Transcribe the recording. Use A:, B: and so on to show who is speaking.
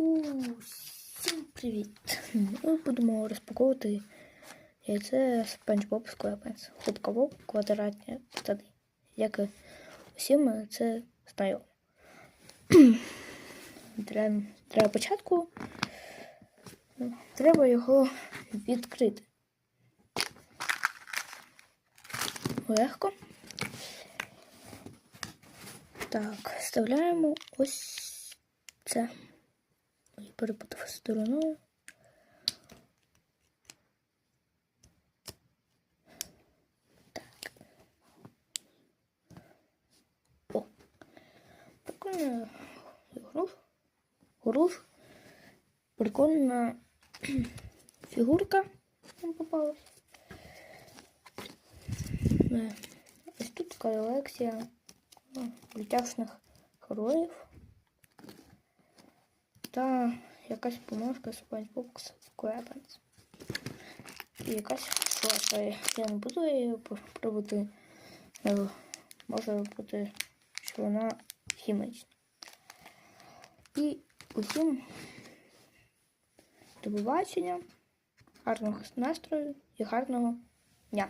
A: Усім привіт! Ми будемо розпаковувати яйце Спанч Боб Сквепенс. Хутково квадратні штани. Як і усім це знайомо. Для, для початку треба його відкрити. Легко. Так, вставляємо ось це. Ой, перепутав стороною. Так. О. Прикольно. Груш. Груш. Прикольна фігурка нам попалась. Е, Ось тут колекція ну, мультяшних героїв. Та якась поможка SpongeBob SquarePants. І якась шоса. Я не буду її пробувати. Може бути, що вона хімічна. І усім до побачення, гарного настрою і гарного дня.